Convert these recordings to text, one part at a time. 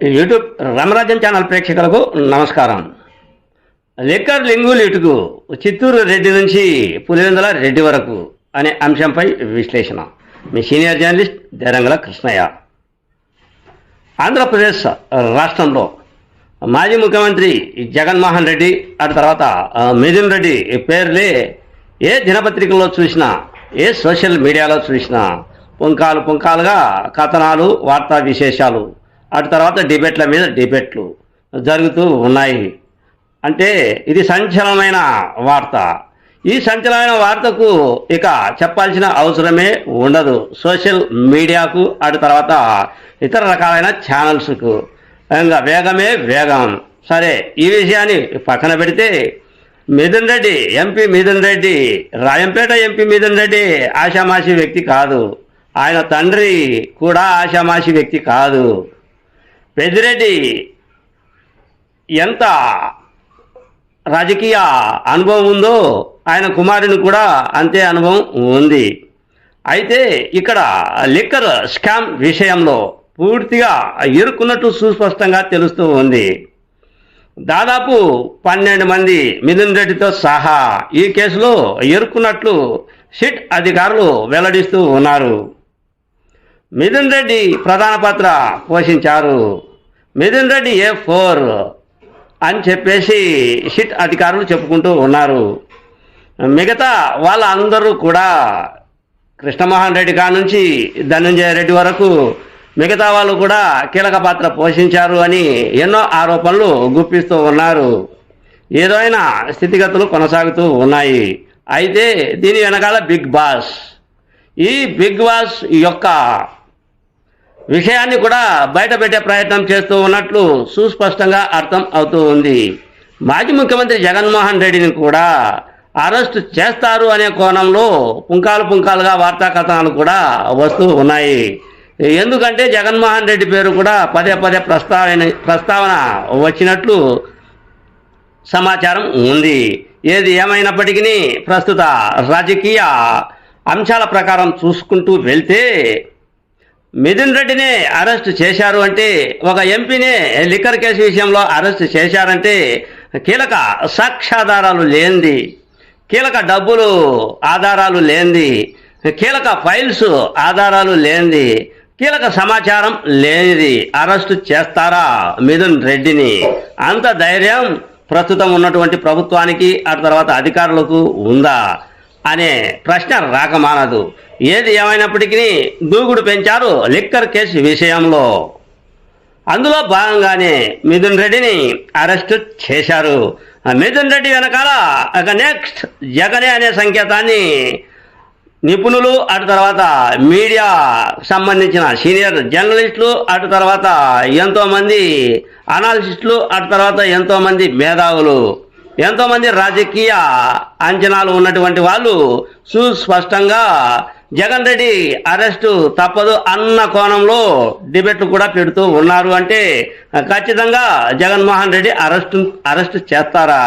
YouTube Ramarajan channel ప్రేక్షకులకు నమస్కారం. Liquor లింగులు ఇటుకు చిత్తూరు రెడ్డి నుంచి పులివెందుల రెడ్డి వరకు అనే అంశంపై విశ్లేషణ. మీ సీనియర్ జర్నలిస్ట్ దేరంగల కృష్ణయ్య. ఆంధ్రప్రదేశ్ రాష్ట్రంలో మాజీ ముఖ్యమంత్రి జగన్మోహన్ రెడ్డి ఆ తర్వాత మిథున్ రెడ్డి పేర్లే ఏ దినపత్రికల్లో చూసినా ఏ సోషల్ మీడియాలో చూసినా పుంకాలు పుంకాలుగా కథనాలు వార్తా విశేషాలు అటు తర్వాత డిబేట్ల మీద డిబేట్లు జరుగుతూ ఉన్నాయి. అంటే ఇది సంచలనమైన వార్త. ఈ సంచలనమైన వార్తకు ఇక చెప్పాల్సిన అవసరమే ఉండదు. సోషల్ మీడియాకు అటు తర్వాత ఇతర రకాలైన ఛానల్స్కు. ఇంకా వేగమే వేగం. సరే ఈ విషయాన్ని పక్కన పెడితే మిథున్ రెడ్డి ఎంపీ మిథున్ రెడ్డి రాయంపేట ఎంపీ మిథున్ రెడ్డి ఆషామాషి వ్యక్తి కాదు. ఆయన తండ్రి కూడా ఆషామాషి వ్యక్తి కాదు. పెద్దిరెడ్డి ఎంత రాజకీయ అనుభవం ఉందో ఆయన కుమారుని కూడా అంతే అనుభవం ఉంది. అయితే ఇక్కడ లిక్కర్ స్కామ్ విషయంలో పూర్తిగా ఇరుక్కున్నట్టు సుస్పష్టంగా తెలుస్తూ ఉంది. దాదాపు పన్నెండు మంది మిథున్ రెడ్డితో సహా ఈ కేసులో ఇరుక్కున్నట్లు సిట్ అధికారులు వెల్లడిస్తూ ఉన్నారు. మిథున్ రెడ్డి ప్రధాన పాత్ర పోషించారు. మిథున్ రెడ్డి ఏ ఫోర్ అని చెప్పేసి సిట్ అధికారులు చెప్పుకుంటూ ఉన్నారు. మిగతా వాళ్ళందరూ కూడా కృష్ణమోహన్ రెడ్డి కా నుంచి ధనంజయ రెడ్డి వరకు మిగతా వాళ్ళు కూడా కీలక పాత్ర పోషించారు అని ఎన్నో ఆరోపణలు గుప్పిస్తూ ఉన్నారు. ఏదైనా స్థితిగతులు కొనసాగుతూ ఉన్నాయి. అయితే దీని వెనకాల బిగ్ బాస్. ఈ బిగ్ బాస్ యొక్క విషయాన్ని కూడా బయటపెట్టే ప్రయత్నం చేస్తూ ఉన్నట్లు సుస్పష్టంగా అర్థం అవుతూ ఉంది. మాజీ ముఖ్యమంత్రి జగన్మోహన్ రెడ్డిని కూడా అరెస్ట్ చేస్తారు అనే కోణంలో పుంకాలు పుంకాలుగా వార్తా కథనాలు కూడా వస్తూ ఉన్నాయి. ఎందుకంటే జగన్మోహన్ రెడ్డి పేరు కూడా పదే పదే ప్రస్తావన ప్రస్తావన వచ్చినట్లు సమాచారం ఉంది. ఏది ఏమైనప్పటికీ ప్రస్తుత రాజకీయ అంశాల ప్రకారం చూసుకుంటూ వెళ్తే మిథున్ రెడ్డిని అరెస్ట్ చేశారు అంటే ఒక ఎంపీనే లిక్కర్ కేసు విషయంలో అరెస్ట్ చేశారంటే కీలక సాక్ష్యాధారాలు లేనిది కీలక డబ్బులు ఆధారాలు లేనిది కీలక ఫైల్స్ ఆధారాలు లేనిది కీలక సమాచారం లేనిది అరెస్టు చేస్తారా మిథున్ రెడ్డిని? అంత ధైర్యం ప్రస్తుతం ఉన్నటువంటి ప్రభుత్వానికి ఆ తర్వాత అధికారులకు ఉందా? అనే ప్రశ్న రాకమానదు. ఏది ఏమైనప్పటికీ దూకుడు పెంచారు లిక్కర్ కేసు విషయంలో. అందులో భాగంగానే మిథున్ రెడ్డిని అరెస్ట్ చేశారు. మిథున్ రెడ్డి వెనకాల ఇక నెక్స్ట్ జగనే అనే సంకేతాన్ని నిపుణులు అటు తర్వాత మీడియా సంబంధించిన సీనియర్ జర్నలిస్టులు అటు తర్వాత ఎంతోమంది అనాలిసిస్టులు అటు తర్వాత ఎంతోమంది మేధావులు. ఎంతోమంది రాజకీయ అంచనాలు ఉన్నటువంటి వాళ్ళు సుస్పష్టంగా జగన్ రెడ్డి అరెస్టు తప్పదు అన్న కోణంలో డిబేట్లు కూడా పెడుతూ ఉన్నారు అంటే ఖచ్చితంగా జగన్మోహన్ రెడ్డి అరెస్టు అరెస్ట్ చేస్తారా?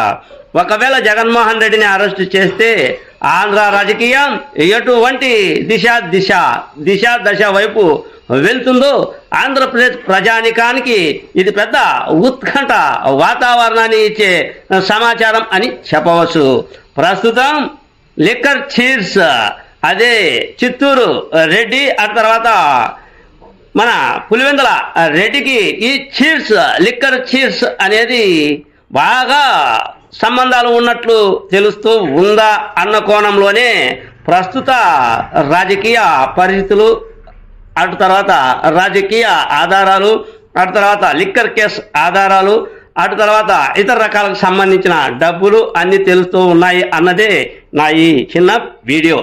ఒకవేళ జగన్మోహన్ రెడ్డిని అరెస్ట్ చేస్తే ఆంధ్ర రాజకీయం ఎటువంటి దిశ దిశ దిశ దశ వైపు వెళ్తుందో ఆంధ్రప్రదేశ్ ప్రజానికానికి ఇది పెద్ద ఉత్కంఠ వాతావరణాన్ని ఇచ్చే సమాచారం అని చెప్పవచ్చు. ప్రస్తుతం లిక్కర్ చీర్స్ అదే చిత్తూరు రెడ్డి ఆ తర్వాత మన పులివెందుల రెడ్డికి ఈ చీర్స్ లిక్కర్ చీర్స్ అనేది బాగా సంబంధాలు ఉన్నట్లు తెలుస్తూ ఉందా అన్న కోణంలోనే ప్రస్తుత రాజకీయ పరిస్థితులు అటు తర్వాత రాజకీయ ఆధారాలు అటు తర్వాత లిక్కర్ కేస్ ఆధారాలు అటు తర్వాత ఇతర రకాలకు సంబంధించిన డబ్బులు అన్నీ తెలుస్తూ ఉన్నాయి అన్నదే నా ఈ చిన్న వీడియో.